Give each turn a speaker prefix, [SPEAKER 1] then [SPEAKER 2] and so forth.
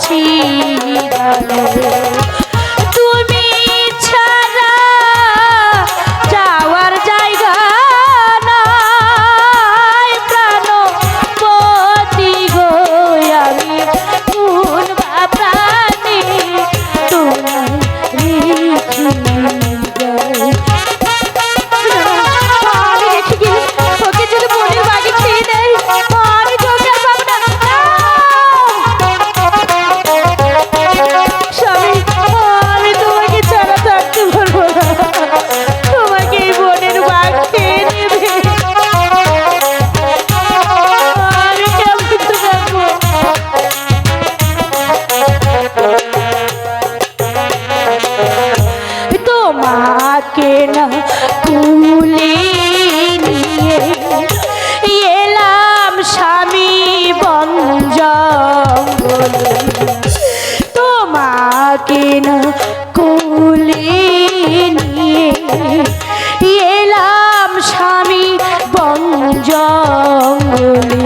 [SPEAKER 1] কাছে থাকে না নিয়ে এলাম স্বামী বঞ্জঙ্গল তোমাকে না কুলে নিয়ে এলাম স্বামী বন বঞ্জঙ্গল